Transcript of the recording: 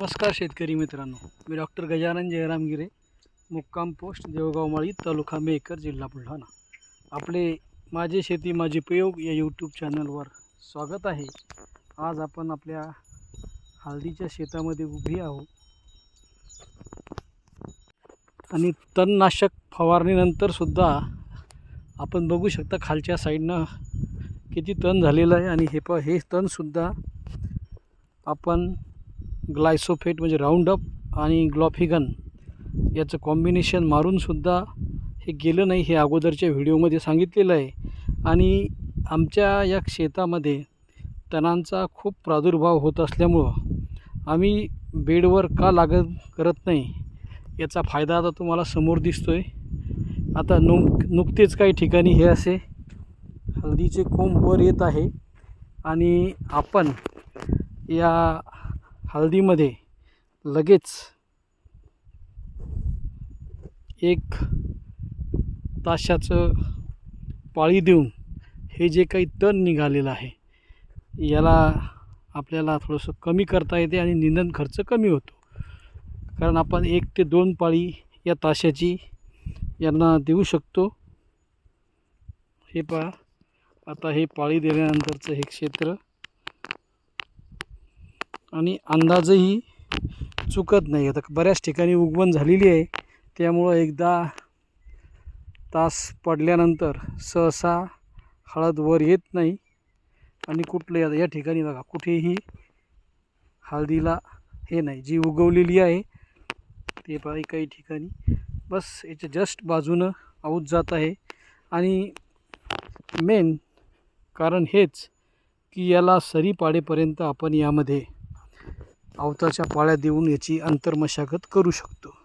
नमस्कार शेतकरी मित्रांनो. मी डॉक्टर गजानन जयराम गिरे मुक्काम पोस्ट देवगाव माळी तालुका मेकर जिल्हा बुलढाणा. आपले माझे शेती माझे प्रयोग या यूट्यूब चॅनलवर स्वागत आहे. आज आपण आपल्या हळदीच्या शेतामध्ये उभी आहोत. आणि तणनाशक फवारणीनंतरसुद्धा आपण बघू शकता खालच्या साईडनं किती तण झालेलं आहे. आणि हे प हे तणसुद्धा आपण ग्लायसोफेट म्हणजे राऊंडअप आणि ग्लॉफिगन याचं कॉम्बिनेशन मारूनसुद्धा हे गेलं नाही हे अगोदरच्या व्हिडिओमध्ये सांगितलेलं आहे. आणि आमच्या या शेतामध्ये तणांचा खूप प्रादुर्भाव होत असल्यामुळं आम्ही बेडवर का लागत करत नाही याचा फायदा आता तुम्हाला समोर दिसतो आहे आता नुक नुकतेच काही ठिकाणी हे असे हळदीचे कोंब वर येत आहे आणि आपण या हळदीमध्ये लगेच एक ताशाचं पाळी देऊन हे जे काही तण निघालेलं आहे याला आपल्याला थोडंसं कमी करता येते आणि निंदन खर्च कमी होतो. कारण आपण एक ते दोन पाळी या ताशाची यांना देऊ शकतो. हे पहा आता हे पाळी दिल्यानंतरचं हे क्षेत्र आणि अंदाजही चुकत नाही. आता बऱ्याच ठिकाणी उगवण झालेली आहे. त्यामुळं एकदा तास पडल्यानंतर सहसा हळद वर येत नाही. आणि कुठलं या या ठिकाणी बघा कुठेही हळदीला हे नाही. जी उगवलेली आहे ते पहा काही ठिकाणी बस याच्या जस्ट बाजूनं आऊत जात आहे. आणि मेन कारण हेच की याला सरी पाडेपर्यंत आपण यामध्ये आवताच्या पाळ्या देऊन याची अंतर्मशागत करू शकतो.